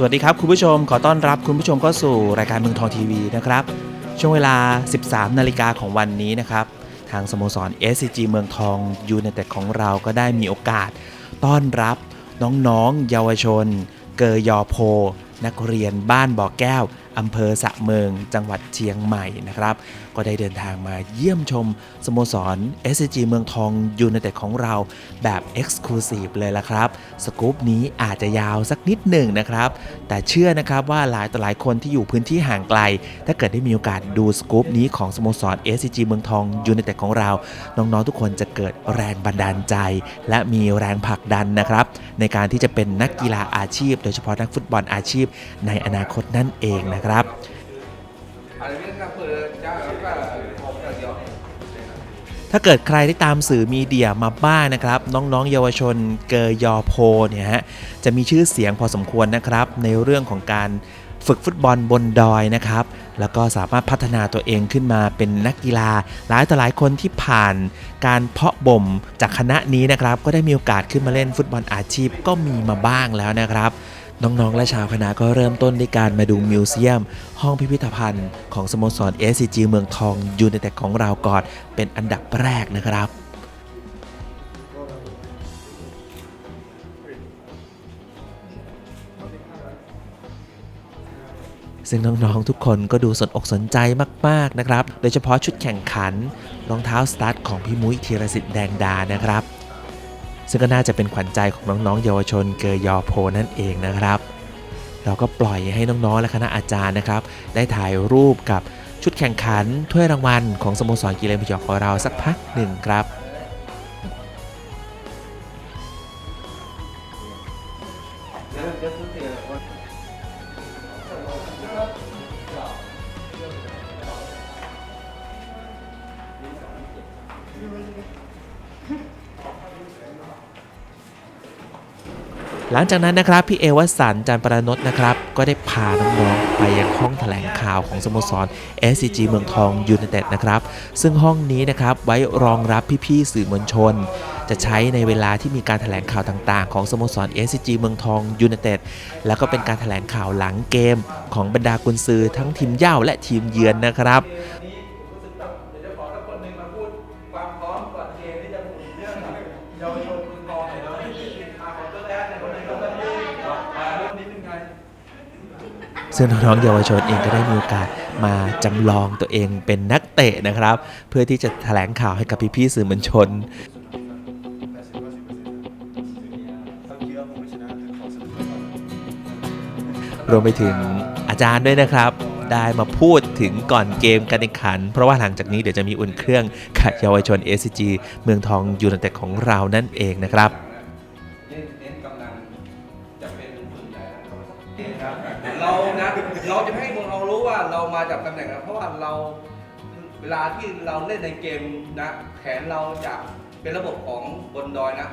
สวัสดีครับคุณผู้ชมขอต้อนรับคุณผู้ชมเข้าสู่รายการเมืองทองทีวีนะครับ ช่วงเวลา 13 นาฬิกาของวันนี้นะครับ ทางสโมสร SCG เมืองทองยูไนเต็ดของเราก็ได้มีโอกาส ต้อนรับน้องๆ เยาวชน เกยอโพ นักเรียนบ้านบ่อแก้วอำเภอสะเมืองจังหวัดเชียงใหม่นะครับ ก็ได้เดินทางมาเยี่ยมชมสโมสร SCG เมืองทองยูไนเต็ดของเราแบบ Exclusive เลยละครับ สกู๊ปนี้อาจจะยาวสักนิดหนึ่งนะครับ แต่เชื่อนะครับว่าหลายต่อหลายคนที่อยู่พื้นที่ห่างไกล ถ้าเกิดได้มีโอกาสดูสกู๊ปนี้ของสโมสร SCG เมืองทองยูไนเต็ดของเรา น้องๆทุกคนจะเกิดแรงบันดาลใจ และมีแรงผลักดันนะครับ ในการที่จะเป็นนักกีฬาอาชีพ โดยเฉพาะนักฟุตบอลอาชีพในอนาคตนั่นเองนะครับ ถ้าเกิดใครที่ตามสื่อมีเดียมาบ้างนะครับ น้องๆ เยาวชนเกยอโพเนี่ยฮะจะมีชื่อเสียงพอสมควรนะครับ ในเรื่องของการฝึกฟุตบอลบนดอยนะครับ แล้วก็สามารถพัฒนาตัวเองขึ้นมาเป็นนักกีฬา หลายต่อหลายคนที่ผ่านการเพาะบ่มจากคณะนี้นะครับ ก็ได้มีโอกาสขึ้นมาเล่นฟุตบอลอาชีพก็มีมาบ้างแล้วนะครับ น้องๆ และชาวคณะก็เริ่มต้นด้วยการมาดูมิวเซียม ห้องพิพิธภัณฑ์ของสโมสร SCG เมืองทองยูไนเต็ดของเราก่อนเป็นอันดับแรกนะครับซึ่งน้องๆ ทุกคนก็ดูสนอกสนใจมาก ๆ นะครับ โดยเฉพาะชุดแข่งขัน รองเท้าสตาร์ทของพี่มุ้ยธีรสิทธิ์แดงดานะครับ ซึ่งก็น่าจะเป็นขวัญใจของน้องๆ เยาวชนเกยอโพนั่นเองนะครับ เราก็ปล่อยให้น้องๆ และคณะอาจารย์นะครับ ได้ถ่ายรูปกับชุดแข่งขันถ้วยรางวัลของสโมสรกีฬาพยองของเราสักพักหนึ่งครับ ลังจากนั้นนะครับพี่เอวสันต์จันประนดนะครับก็ได้พาน้องๆไปยังห้องแถลงข่าวของสโมสร SCG เมืองทองยูไนเต็ดนะครับซึ่งห้องนี้นะครับไว้รองรับพี่ๆสื่อมวลชน จะใช้ในเวลาที่มีการแถลงข่าวต่างๆ ของสโมสร SCG เมืองทองยูไนเต็ดแล้วก็เป็นการแถลงข่าวหลังเกมของบรรดากุนซือทั้งทีมเย่าและทีมเยือนนะครับ ซึ่งน้องๆเยาวชนเองก็ได้มีโอกาสมาจำลองตัวเองเป็นนักเตะนะครับ เพื่อที่จะแถลงข่าวให้กับพี่ๆสื่อมวลชนรวมไปถึงอาจารย์ด้วยนะครับ ได้มาพูดถึงก่อนเกมการแข่งขัน เพราะว่าหลังจากนี้เดี๋ยวจะมีอุ่นเครื่องกับเยาวชน SCG เมืองทองยูไนเต็ดของเรานั่นเองนะครับ ลาที่เราเล่นในเกมนะแขนเราจะเป็นระบบของบนดอยนะ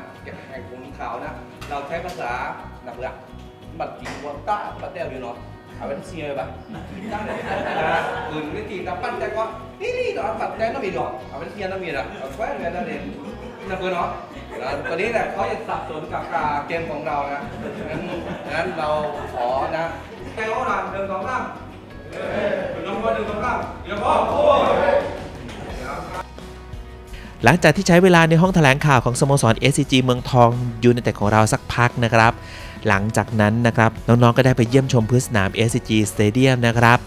แห่งขุนเขานะ เราใช้ภาษาหนักละบัตรจีวอต้าบัตรเตลอยู่เนาะเอาเป็นเซียร์ปะนะอื่นไม่จริงนะปั้นใจว่านี่นี่เนาะบัตรแดงก็มีดอกเอาเป็นเซียร์ก็มีนะเอาแควร์เงินนั่นเองนะเพื่อนเนาะนะตอนนี้แหละเขาจะสับสนกับการเกมของเรานะงั้นงั้นเราขอนะแกงเขาหน่อยหนึ่งสองสามเฮ้ยหนึ่งสองหนึ่งสองสามเดี๋ยวพ่อโอ้ย หลังจากที่ใช้เวลาในห้องแถลงข่าวของสโมสร SCG เมืองทองยูไนเต็ดของเราสักพักนะครับ หลังจากนั้นนะครับน้องๆก็ได้ไปเยี่ยมชมพื้นสนาม SCG Stadium นะครับ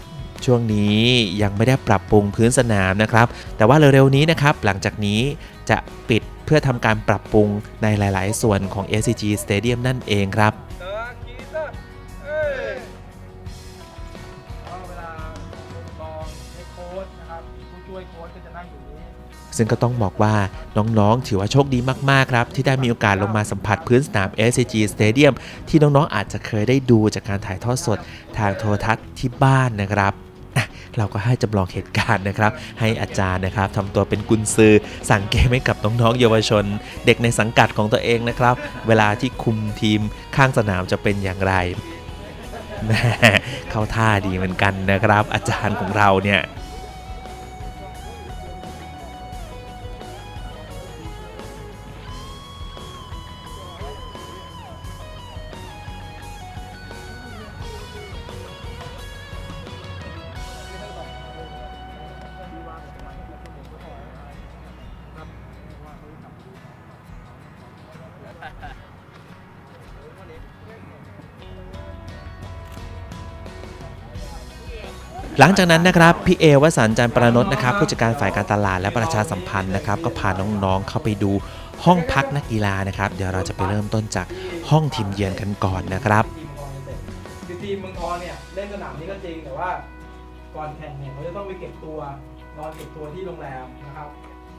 ช่วงนี้ยังไม่ได้ปรับปรุงพื้นสนามนะครับ แต่ว่าเร็วๆนี้นะครับ หลังจากนี้จะปิดเพื่อทำการปรับปรุงในหลาย ๆ ส่วนของ SCG Stadium นั่นเองครับ ซึ่งก็ต้องบอกว่าน้องๆ ถือว่าโชคดีมากๆครับ ที่ได้มีโอกาสลงมาสัมผัสพื้นสนาม SCG Stadium ที่น้องๆอาจจะเคยได้ดูจากการถ่ายทอดสดทางโทรทัศน์ที่บ้านนะครับเราก็ให้จำลองเหตุการณ์นะครับ ให้อาจารย์นะครับทำตัวเป็นกุนซือ สั่งเกมให้กับน้องๆเยาวชน เด็กในสังกัดของตัวเองนะครับ เวลาที่คุมทีมข้างสนามจะเป็นอย่างไรเข้าท่าดีเหมือนกันนะครับ อาจารย์ของเราเนี่ย หลังจากนั้นนะครับพี่เอวสันต์จันทร์ประนดนะครับผู้จัดการฝ่ายการตลาดและประชาสัมพันธ์นะครับก็พาน้องๆเข้าไปดูห้องพักนักกีฬานะครับเดี๋ยวเราจะไปเริ่มต้นจากห้องทีมเยือนกันก่อนนะครับคือทีมเมืองทองเนี่ยเล่นสนามนี้ก็จริงแต่ว่าก่อนแข่งเนี่ยเขาจะต้องไปเก็บตัวนอนเก็บตัวที่โรงแรมนะครับ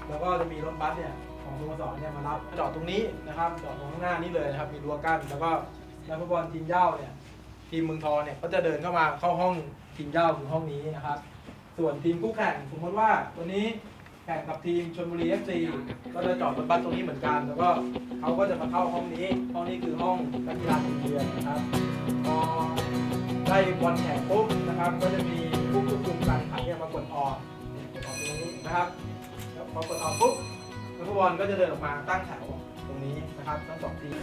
แล้วก็จะมีรถบัสเนี่ยของสโมสรเนี่ยมารับจอดตรงนี้นะครับจอดตรงข้างหน้านี้เลยนะครับมีรั้วกั้นแล้วก็นักฟุตบอลทีมเย้าเนี่ยทีมเมืองทองเนี่ยก็จะเดินเข้ามาเข้าห้อง ทีมเหย้าคือห้องนี้นะครับ ส่วนทีมคู่แข่งสมมติว่าวันนี้แข่งกับทีมชลบุรีเอฟซีก็จะจอดรถบัสตรงนี้เหมือนกัน แล้วก็เขาก็จะมาเข้าห้องนี้ ห้องนี้คือห้องนักกีฬาทีมเยือนนะครับพอได้บอลแข่งปุ๊บนะครับ ก็จะมีผู้ควบคุมการแข่งขันเนี่ยมากดออกกดออกตรงนี้นะครับแล้วพอกดออกปุ๊บนักฟุตบอลก็จะเดินออกมาตั้งแถว นี้นะครับทั้งสองทีม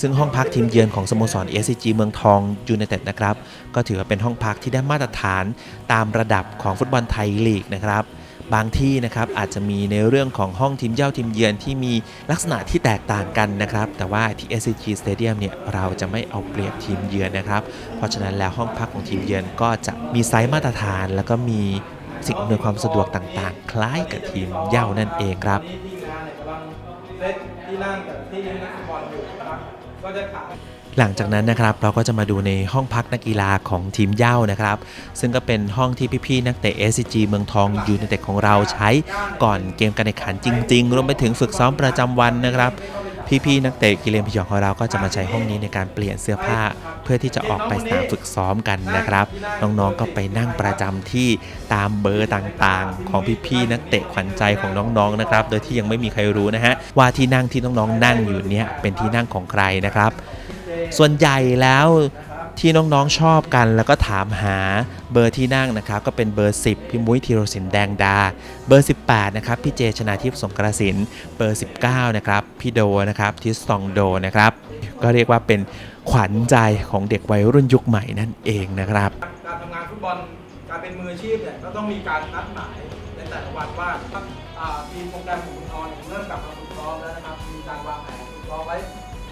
ซึ่งห้องพักทีมเยือนของสโมสร SCG เมืองทองยูไนเต็ดนะครับ ก็ถือว่าเป็นห้องพักที่ได้มาตรฐานตามระดับของฟุตบอลไทยลีกนะครับบางที่นะครับอาจจะมีในเรื่องของห้องทีมเย่าทีมเยือนที่มีลักษณะที่แตกต่างกันนะครับ แต่ว่าที่ SCG Stadium เนี่ยเราจะไม่เอาเปรียบทีมเยือนนะครับ เพราะฉะนั้นแล้วห้องพักของทีมเยือนก็จะมีไซส์มาตรฐาน แล้วก็มีสิ่งอำนวยความสะดวกต่างๆ คล้ายกับทีมเย่านั่นเองครับ ที่นักฟุตบอลอยู่นะครับก็จะขาดหลังจากนั้นนะครับเราก็จะมาดูในห้องพักนักกีฬาของทีมเหย้านะครับ ซึ่งก็เป็นห้องที่พี่ๆนักเตะ SCG เมืองทองยูไนเต็ดของเราใช้ก่อนเกมการแข่งขันจริง ๆ รวมไปถึงฝึกซ้อมประจำวันนะครับ พี่ๆนักเตะกิเลนพยองของเราก็จะมาใช้ห้องนี้ในการเปลี่ยนเสื้อผ้า เพื่อที่จะออกไปสนามฝึกซ้อมกันนะครับ น้องๆก็ไปนั่งประจำที่ตามเบอร์ต่างๆ ของพี่ๆนักเตะขวัญใจของน้องๆนะครับ โดยที่ยังไม่มีใครรู้นะฮะว่าที่นั่งที่น้องๆนั่งอยู่เนี่ยเป็นที่นั่งของใครนะครับ ส่วนใหญ่แล้ว ที่น้องๆชอบกัน แล้วก็ถามหาเบอร์ที่นั่งนะครับก็เป็นเบอร์ 10 พี่มุ้ยธีรศิลป์แดงดา เบอร์ 18 นะครับพี่เจชนาทิพย์สงกระสินเบอร์ 19 นะครับพี่โดนะครับทิสตองโดนะครับก็เรียกว่าเป็นขวัญใจของเด็กวัยรุ่นยุคใหม่นั่นเองนะครับ การทำงานฟุตบอลการเป็นมืออาชีพเนี่ยก็ต้องมีการนัดหมายในแต่ละวันว่าอ่าทีมโปรแกรมของคุณทอนเนี่ยเริ่มกลับมาฝึกซ้อมแล้วนะครับมีการวางแผนฝึกซ้อมไว้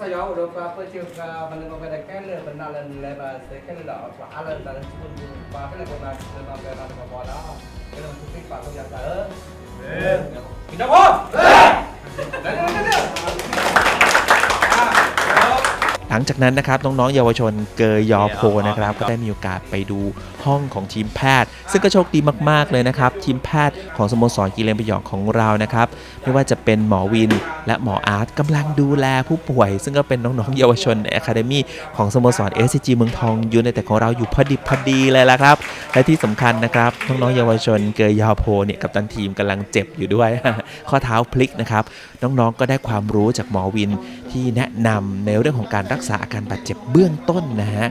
saya udah apa juga mana mau pada kan le benalan le ba kan le dah apa alan dalam pun ba kan le kena le ba kan le ba dah kan le mesti pak tu yang dah eh kita mau eh dah dah dah หลังจากนั้นนะครับน้องๆเยาวชนเกยยอโพนะครับก็ได้มีโอกาสไปดูห้องของทีมแพทย์ ซึ่งก็โชคดีมากๆเลยนะครับ ทีมแพทย์ของสโมสรกีฬาพยองของเรานะครับ ไม่ว่าจะเป็นหมอวินและหมออาร์ตกำลังดูแลผู้ป่วย ซึ่งก็เป็นน้องๆเยาวชนในอะคาเดมี่ของสโมสร SCG เมืองทองยูไนเต็ดของเราอยู่พอดิบพอดีเลยละครับ และที่สำคัญนะครับน้องๆเยาวชนเกยยอโพเนี่ยกับตันทีมกำลังเจ็บอยู่ด้วย ข้อเท้าพลิกนะครับน้องๆก็ได้ความรู้จากหมอวิน ที่แนะนำในเรื่องของการรักษาอาการบาดเจ็บเบื้องต้นนะฮะ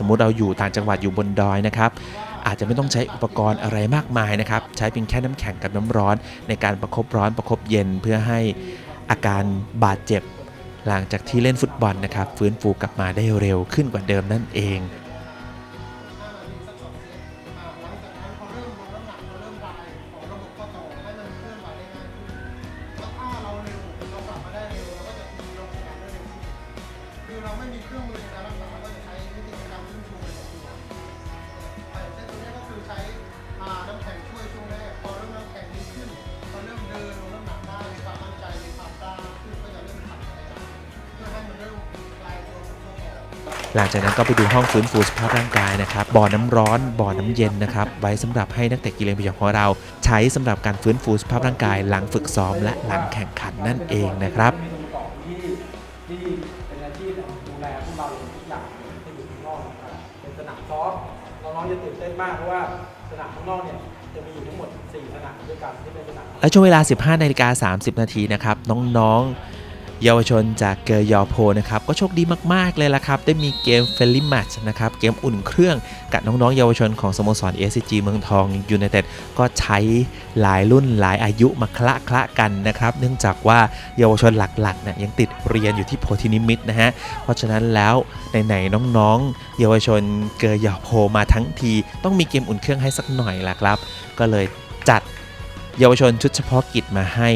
สมมุติเราอยู่ต่างจังหวัดอยู่บนดอยนะครับอาจจะไม่ต้องใช้อุปกรณ์อะไรมากมายนะครับ ใช้เพียงแค่น้ำแข็งกับน้ำร้อน ในการประคบร้อนประคบเย็นเพื่อให้อาการบาดเจ็บ หลังจากที่เล่นฟุตบอลนะครับ ฟื้นฟูกลับมาได้เร็วขึ้นกว่าเดิมนั่นเอง จากนั้นก็ไปดูห้องฟื้นฟูสภาพร่างกายนะครับบ่อน้ำร้อนบ่อน้ำเย็นนะครับไว้สำหรับให้นักเตะกีฬาพยองของเรา ใช้สำหรับการฟื้นฟูสภาพร่างกาย หลังฝึกซ้อมและหลังแข่งขันนั่นเองนะครับแลพวกเราทุกอย่างที่อยู่ข้างนอกนะครับเป็นสนามซ้อมน้องๆจะตื่นเต้นมากเพราะว่าสนามข้างนอกเนี่ยจะมีอยู่ทั้งหมด 4 สนามด้วยกันที่เป็นสนามและช่วงเวลา 15นาฬิกา30 นาทีนะครับน้องๆ เยาวชนจากเกอร์ยอโพนะครับก็โชคดีมากๆเลยละครับ ได้มีเกมเฟลลี่แมตช์นะครับเกมอุ่นเครื่องกับน้องๆเยาวชนของสโมสร SCG เมืองทองยูไนเต็ดก็ใช้หลายรุ่นหลายอายุมาคละคละกันนะครับ เนื่องจากว่าเยาวชนหลักๆเนี่ยยังติดเรียนอยู่ที่โพธินิมิตนะฮะเพราะฉะนั้นแล้วไหนๆน้องๆ เยาวชนเกอร์ยอโพมาทั้งที ต้องมีเกมอุ่นเครื่องให้สักหน่อยละครับ ก็เลยจัด เยาวชนชุดเฉพาะกิจมาให้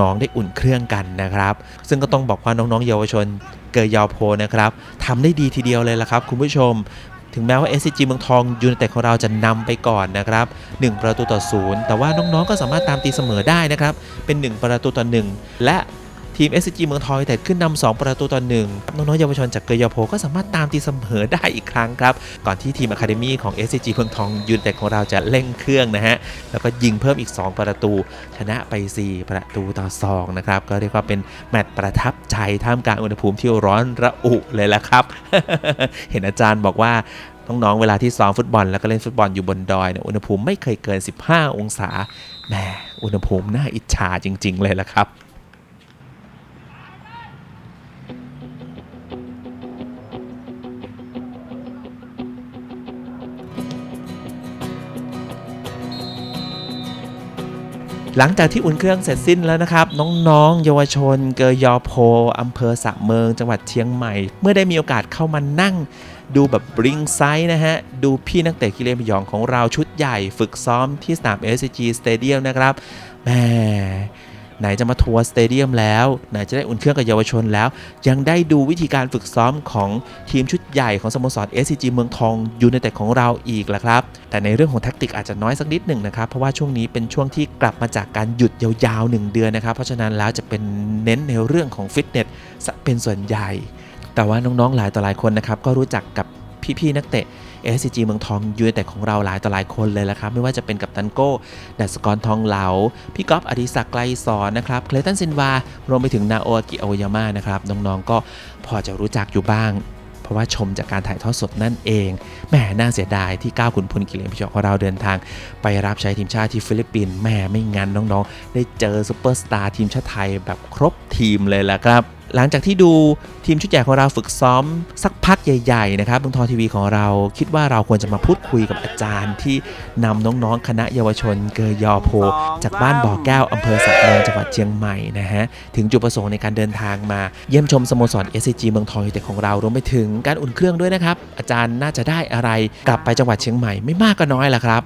น้องๆได้อุ่นเครื่องกันนะครับ ซึ่งก็ต้องบอกว่าน้องๆ เยาวชนเกยยาวโพนะครับทำได้ดีทีเดียวเลยละครับ คุณผู้ชม ถึงแม้ว่า SCG เมืองทองยูนเต็ดของเราจะนำไปก่อนนะครับ 1 ประตูต่อศูนย์แต่ว่าน้องๆก็สามารถตามตีเสมอได้นะครับ เป็น 1 ประตูต่อ 1 และ ทีม SCG เมืองทองยูไนเต็ดขึ้นนำ2ประตูต่อ1น้องๆเยาวชนจากเกย์ยาวโพก็สามารถตามตีเสมอได้อีกครั้งครับ ก่อนที่ทีมอะคาเดมี่ของ SCG เมืองทองยูนเต็ดของเราจะเร่งเครื่องนะฮะ แล้วก็ยิงเพิ่มอีก 2 ประตู ชนะไป 4 ประตูต่อ 2 นะครับ ก็เรียกว่าเป็นแมตช์ประทับใจท่ามกลางอุณหภูมิที่ร้อนระอุเลยละครับ เห็นอาจารย์บอกว่าน้องๆ เวลาที่ซ้อมฟุตบอลแล้วก็เล่นฟุตบอลอยู่บนดอยเนี่ยอุณหภูมิไม่เคยเกิน 15 องศา แหม อุณหภูมิน่าอิจฉาจริง ๆ เลยละครับ หลังจากที่อุ่นเครื่องเสร็จสิ้นแล้วนะครับ น้องๆ เยาวชน เกยอโพอำเภอสะเมิงจังหวัดเชียงใหม่ เมื่อได้มีโอกาสเข้ามานั่ง ดูแบบบริงไซส์นะฮะ ดูพี่นักเตะกีฬาพยองของเราชุดใหญ่ ฝึกซ้อมที่สนาม SCG Stadium นะครับแหม ไหนจะมาทัวร์สเตเดียมแล้ว ไหนจะได้อุ่นเครื่องกับเยาวชนแล้ว ยังได้ดูวิธีการฝึกซ้อมของทีมชุดใหญ่ของสโมสร SCG เมืองทองยูไนเต็ดของเราอีกละครับ แต่ในเรื่องของแท็กติกอาจจะน้อยสักนิดหนึ่งนะครับ เพราะว่าช่วงนี้เป็นช่วงที่กลับมาจากการหยุดยาวๆ 1 เดือนนะครับ เพราะฉะนั้นแล้วจะเป็นเน้นในเรื่องของฟิตเนสเป็นส่วนใหญ่ แต่ว่าน้องๆหลายต่อหลายคนนะครับก็รู้จักกับพี่ๆนักเตะ SCG เมืองทองยูไนเต็ดของเราหลายต่อหลายคนเลยละครับ ไม่ว่าจะเป็นกับตันโก้ดัสกรทองเหลา พี่ก๊อฟอดิศักดิ์ไกลสอนนะครับเคลตันซินวารวมไปถึงนาโออากิโอยาม่านะครับน้องๆก็พอจะรู้จักอยู่บ้าง เพราะว่าชมจากการถ่ายทอดสดนั่นเองแหมน่าเสียดายที่ก้าวขุนพลกิเลนพิชของเราเดินทาง ไปรับใช้ทีมชาติที่ฟิลิปปินส์แหมไม่งั้นน้องๆ ได้เจอซูเปอร์สตาร์ทีมชาติไทยแบบครบทีมเลยละครับ หลังจากที่ดูทีมชุดใหญ่ของเราฝึกซ้อม สักพักใหญ่ๆนะครับเมืองทองทีวีของเราคิดว่าเราควรจะมาพูดคุยกับอาจารย์ที่นำน้องๆ คณะเยาวชน เกยอโพ จากบ้านบ่อแก้วอำเภอสักเมงจังหวัดเชียงใหม่นะฮะถึงจุดประสงค์ในการเดินทางมาเยี่ยมชมสโมสร SCG เมืองทองยูไนเต็ดของเรารวมไปถึงการอุ่นเครื่องด้วยนะครับอาจารย์น่าจะได้อะไรกลับไปจังหวัดเชียงใหม่ไม่มากก็น้อยละครับ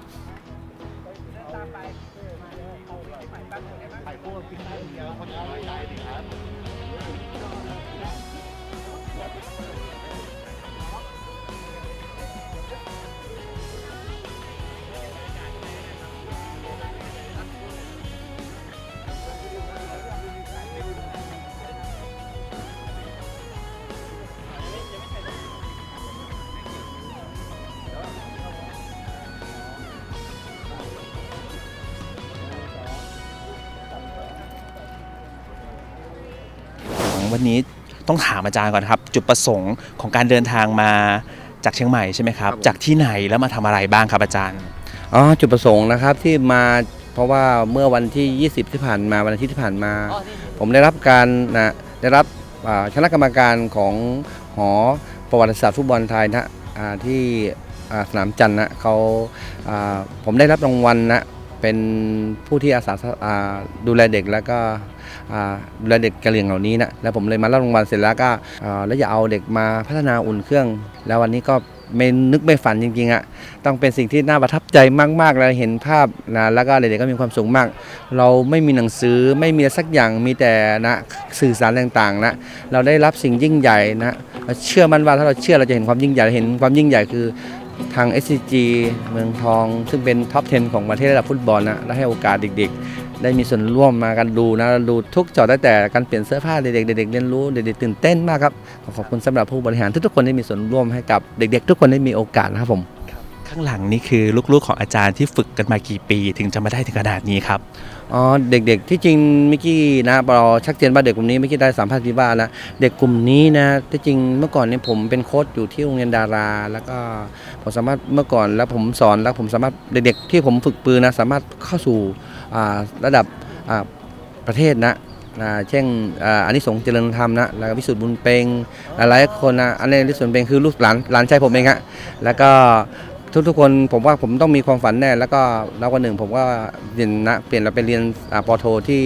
วันนี้ต้องถามอาจารย์ก่อนครับ จุดประสงค์ของการเดินทางมาจากเชียงใหม่ใช่ไหมครับ ครับผม จากที่ไหนแล้วมาทำอะไรบ้างครับอาจารย์ อ๋อจุดประสงค์นะครับที่มาเพราะว่าเมื่อวันที่ 20 ที่ผ่านมาวันอาทิตย์ที่ผ่านมา ผมได้รับการนะได้รับอ่าคณะกรรมการของหอประวัติศาสตร์ฟุตบอลไทยนะอ่าที่อ่าสนามจันทร์นะเขาอ่าผมได้รับรางวัลนะ เป็นผู้ที่อาสาาดูแลเด็กแล้วก็ดูแลเด็กกระเหรี่ยงเหล่านี้นะแล้วผมเลยมารับรางวัลเสร็จแล้วก็แล้วอย่าเอาเด็กมาพัฒนาอุ่นเครื่อง แล้ววันนี้ก็ไม่นึกไม่ฝันจริงๆอะต้องเป็นสิ่งที่น่าประทับใจมากๆเลยเห็นภาพนะแล้วก็เด็กๆก็มีความสุขมาก เราไม่มีหนังสือไม่มีสักอย่างมีแต่นะสื่อสารต่างๆนะเราได้รับสิ่งยิ่งใหญ่นะเชื่อมั่นว่าถ้าเราเชื่อเราจะเห็นความยิ่งใหญ่เห็นความยิ่งใหญ่คือ ทาง SCG เมืองทอง ซึ่งเป็นท็อป 10 ของประเทศระดับฟุตบอลนะได้ให้โอกาสเด็กๆ ได้มีส่วนร่วมมากันดูนะดูทุกจอได้แต่การเปลี่ยนเสื้อผ้าเด็กๆเด็กๆเรียนรู้เด็กๆตื่นเต้นมากครับขอขอบคุณสำหรับผู้บริหารทุกๆคนที่มีส่วนร่วมให้กับเด็ก ๆ ทุกคนได้มีโอกาสนะครับผม ข้างหลังนี่คือลูกๆของอาจารย์ที่ฝึกกันมากี่ปี ถึงจะมาได้ถึงขนาดนี้ครับอ๋อเด็กๆที่จริงเมื่อกี้นะเราชักเจนว่าเด็กกลุ่มนี้เมื่อกี้ได้สัมภาษณ์พี่บ้านแล้วเด็กกลุ่มนี้นะที่จริงเมื่อก่อนเนี่ยผมเป็นโค้ชอยู่ที่โรงเรียนดารา แล้วก็ผมสามารถเมื่อก่อนแล้วผมสอนแล้วผมสามารถเด็กๆ ที่ผมฝึกปืนนะสามารถเข้าสู่ระดับประเทศนะเช่นอานนี้สงส์เจริญธรรมนะแล้วก็วิสุทธิ์บุญเปงหลายคนนะอันนี้วิสุทธิ์บุญเปงคือลูกหลานหลานชายผมเองฮะแล้วก็ ทุกๆคนผมว่าผมต้องมีความฝันแน่ แล้วก็แล้ววันหนึ่งผมก็เปลี่ยนนะเปลี่ยนเราไปเรียนปอโทที่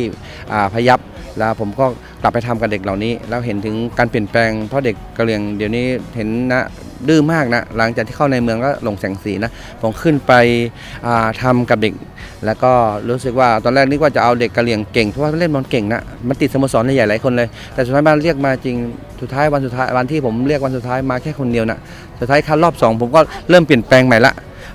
พยับแล้วผมก็กลับไปทำกับเด็กเหล่านี้ แล้วเห็นถึงการเปลี่ยนแปลงเพราะเด็กกระเรียงเดี๋ยวนี้เห็นนะดื้อมากนะหลังจากที่เข้าในเมืองก็หลงแสงสีนะผมขึ้นไปทำากับเด็ก แล้วก็รู้สึกว่าตอนแรกนึกว่าจะเอาเด็กกะเหรี่ยงเก่งเพราะว่าเล่นบอลเก่งนะมันติดสโมสรใหญ่หลายคนเลย แต่สุดท้ายบ้านเรียกมาจริงสุดท้ายวันสุดท้ายวันที่ผมเรียกวันสุดท้ายมาแค่คนเดียวนะสุดท้ายคัดรอบสองผมก็เริ่มเปลี่ยนแปลงใหม่ละ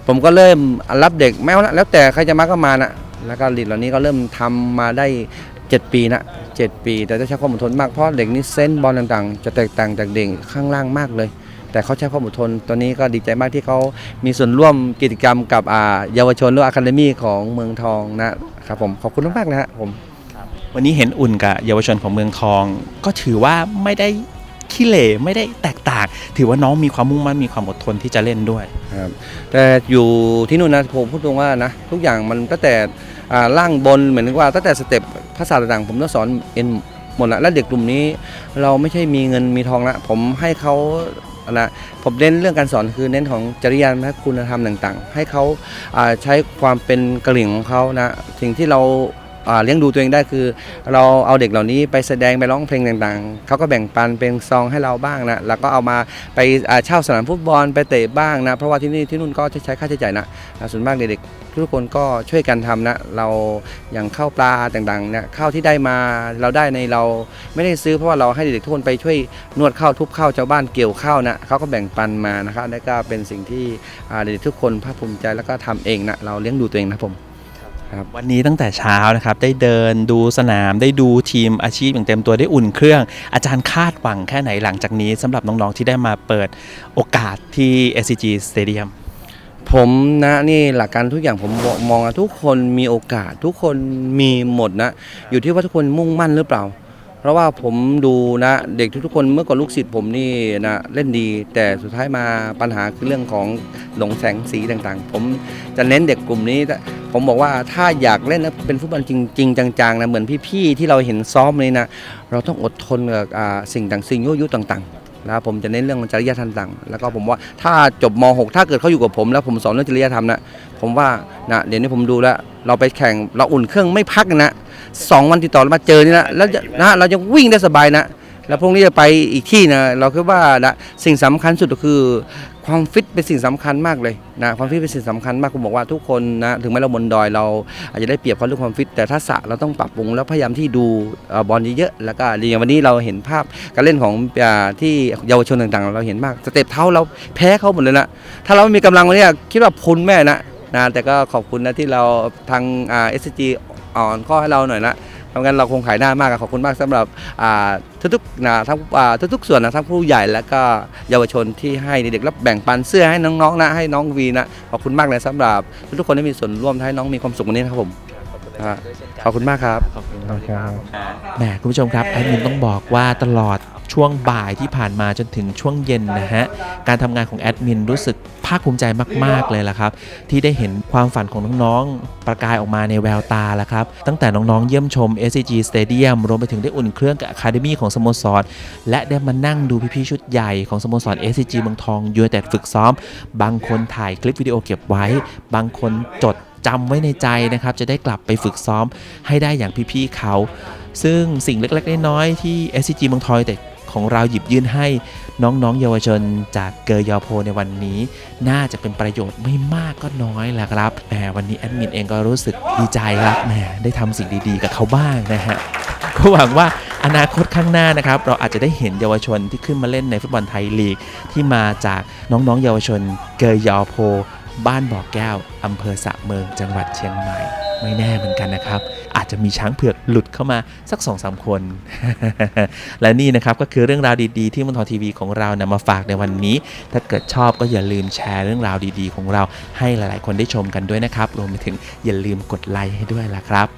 ผมก็เริ่มรับเด็กแม้ว่าแล้วแต่ใครจะมาก็มานะแล้วก็ลีดเหล่านี้ก็เริ่มทำมาได้ 7 ปีนะ7ปี แต่ต้องใช้ความอดทนมากเพราะเด็กนี่เส้นบอลต่างๆ จะแตกต่างจากเด็กข้างล่างมากเลย แต่เขาใช้ความอดทนตอนนี้ก็ดีใจมากที่เขามีส่วนร่วมกิจกรรมกับอ่าเยาวชนหรืออะคาเดมี่ของเมืองทองนะครับผมขอบคุณมากๆนะฮะผมวันนี้เห็นอุ่นกับเยาวชนของเมืองทอง ก็ถือว่าไม่ได้ขี้เหร่ไม่ได้แตกต่าง ถือว่าน้องมีความมุ่งมั่นมีความอดทนที่จะเล่นด้วยครับแต่อยู่ที่นู่นนะผมพูดตรงว่านะทุกอย่างมันตั้งแต่อ่าล่างบนเหมือนว่าตั้งแต่สเต็ปภาษาต่างๆผมต้องสอนเอ็นหมดละและเด็กกลุ่มนี้ เราไม่ใช่มีเงินมีทองละผมให้เขา นะผมเน้นเรื่องการสอนคือเน้นของจริยธรรมและคุณธรรมต่างๆ ให้เขาใช้ความเป็นกระหลี่งของเขานะสิ่งที่เราเลี้ยงดูตัวเองได้คือ เราเอาเด็กเหล่านี้ไปแสดงไปร้องเพลงต่างๆ เขาก็แบ่งปันเป็นซองให้เราบ้างนะแล้วก็เอามาไปเช่าสนามฟุตบอลไปเตะบ้างนะเพราะว่าที่นี่ที่นู่นก็ใช้ค่าใช้จ่ายนะส่วนมากเด็ก ทุกคนก็ช่วยกันทำนะ เราอย่างข้าวปลาต่างๆเนี่ยข้าวที่ได้มาเราได้ในเราไม่ได้ซื้อเพราะว่าเราให้เด็กๆทุกคนไปช่วยนวดข้าวทุบข้าวชาวบ้านเกี่ยวข้าวนะเขาก็แบ่งปันมานะครับและก็เป็นสิ่งที่เด็กๆทุกคนภาคภูมิใจแล้วก็ทำเองนะเราเลี้ยงดูตัวเองนะผมวันนี้ตั้งแต่เช้านะครับได้เดินดูสนามได้ดูทีมอาชีพอย่างเต็มตัวได้อุ่นเครื่อง อาจารย์คาดหวังแค่ไหนหลังจากนี้สำหรับน้องๆที่ได้มาเปิดโอกาสที่ SCG Stadium ผมนะนี่หลักการทุกอย่างผมมององว่าทุกคนมีโอกาส ทุกคนมีหมดนะ อยู่ที่ว่าทุกคนมุ่งมั่นหรือเปล่า เพราะว่าผมดูนะ เด็กทุกๆคนเมื่อก่อนลูกศิษย์ผมนี่นะเล่นดี แต่สุดท้ายมาปัญหาคือเรื่องของหลงแสงสีต่างๆ ผมจะเน้นเด็กกลุ่มนี้ ผมบอกว่าถ้าอยากเล่นนะเป็นฟุตบอลจริงๆจังๆนะเหมือนพี่ๆที่เราเห็นซ้อมเลยนะเราต้องอดทนกับสิ่งต่างสิ่งยั่วยุต่างๆ แล้วผมจะเน้นเรื่องจริยธรรมต่างแล้วก็ผมว่าถ้าจบม .6 ถ้าเกิดเขาอยู่กับผม แล้วผมสอนเรื่องจริยธรรมนะผมว่านะเดี๋ยวนี้ผมดูแล้ว เราไปแข่งเราอุ่นเครื่องไม่พักนะสองวันติดต่อมาเจอนี่นะแล้วนะเราจะวิ่งได้สบายนะ แล้วพรุ่งนี้จะไปอีกที่นะเราคิดว่านะสิ่งสำคัญสุดก็คือ ความฟิตเป็นสิ่งสำคัญมากเลยนะความฟิตเป็นสิ่งสำคัญมากผมบอกว่าทุกคนนะถึงแม้เราบนดอยเราอาจจะได้เปรียบเขาเรื่องความฟิตแต่ทักษะเราต้องปรับปรุงแล้วพยายามที่ดูอบอลเยอะๆแล้วก็อย่างวันนี้เราเห็นภาพการเล่นของอที่เยาวชนต่างๆ เราเห็นมากสเต็ปเท้าเราแพ้เขาหมดเลยนะถ้าเราไม่มีกำลังวันนี้คิดว่าพุนแม่นะนะแต่ก็ขอบคุณนะที่เราทางเอสจีอ่อนข้อให้เราหน่อยนะ ทำงั้นเราคงขายหน้ามากอะขอบคุณมากสำหรับอ่าทุกๆนะทั้งอ่าทุกๆส่วนนะทั้งผู้ใหญ่แล้วก็เยาวชนที่ให้เด็กๆแล้วแบ่งปันเสื้อให้น้องๆนะให้น้องวีนะขอบคุณมากเลยสำหรับทุกๆคนที่มีส่วนร่วมให้น้องมีความสุขวันนี้นะครับผมอ่าขอบคุณมากครับขอบคุณครับแหมคุณผู้ชมครับแอดมินต้องบอกว่าตลอด ช่วงบ่ายที่ผ่านมาจนถึงช่วงเย็นนะฮะ การทำงานของแอดมินรู้สึกภาคภูมิใจมาก ๆ เลยล่ะครับ ที่ได้เห็นความฝันของน้อง ๆ ประกายออกมาในแววตาแล้วครับ ตั้งแต่น้อง ๆ เยี่ยมชม SCG Stadium รวมไปถึงได้อุ่นเครื่องกับ Academy ของสโมสร และได้มานั่งดูพี่ ๆ ชุดใหญ่ของสโมสร SCG เมืองทองยูไนเต็ดฝึกซ้อม บางคนถ่ายคลิปวิดีโอเก็บไว้ บางคนจดจำไว้ในใจนะครับ จะได้กลับไปฝึกซ้อมให้ได้อย่างพี่ ๆ เขา ซึ่งสิ่งเล็ก ๆ น้อยๆที่ SCG เมืองทองแต่ ของเราหยิบยื่นให้น้องๆ เยาวชน จากเกย์ยอโพในวันนี้ น่าจะเป็นประโยชน์ไม่มากก็น้อยแหละครับแหมวันนี้แอดมินเองก็รู้สึกดีใจครับแหมได้ทำสิ่งดีๆ กับเขาบ้างนะฮะก็หวังว่าอนาคตข้างหน้านะครับ เราอาจจะได้เห็นเยาวชนที่ขึ้นมาเล่นในฟุตบอลไทยลีก ที่มาจากน้องๆ เยาวชน เกยอโพ บ้านบ่อแก้วอำเภอสะเมืองจังหวัดเชียงใหม่ ไม่แน่เหมือนกันนะครับ อาจจะมีช้างเผือกหลุดเข้ามาสัก2อสคน และนี่นะครับก็คือเรื่องราวดีๆ ที่มณฑลทีวีของเรานำมาฝากในวันนี้ ถ้าเกิดชอบก็อย่าลืมแชร์เรื่องราวดีๆ ของเราให้หลายๆ คนได้ชมกันด้วยนะครับ รวมไปถึงอย่าลืมกดไลค์ให้ด้วยล่ะครับ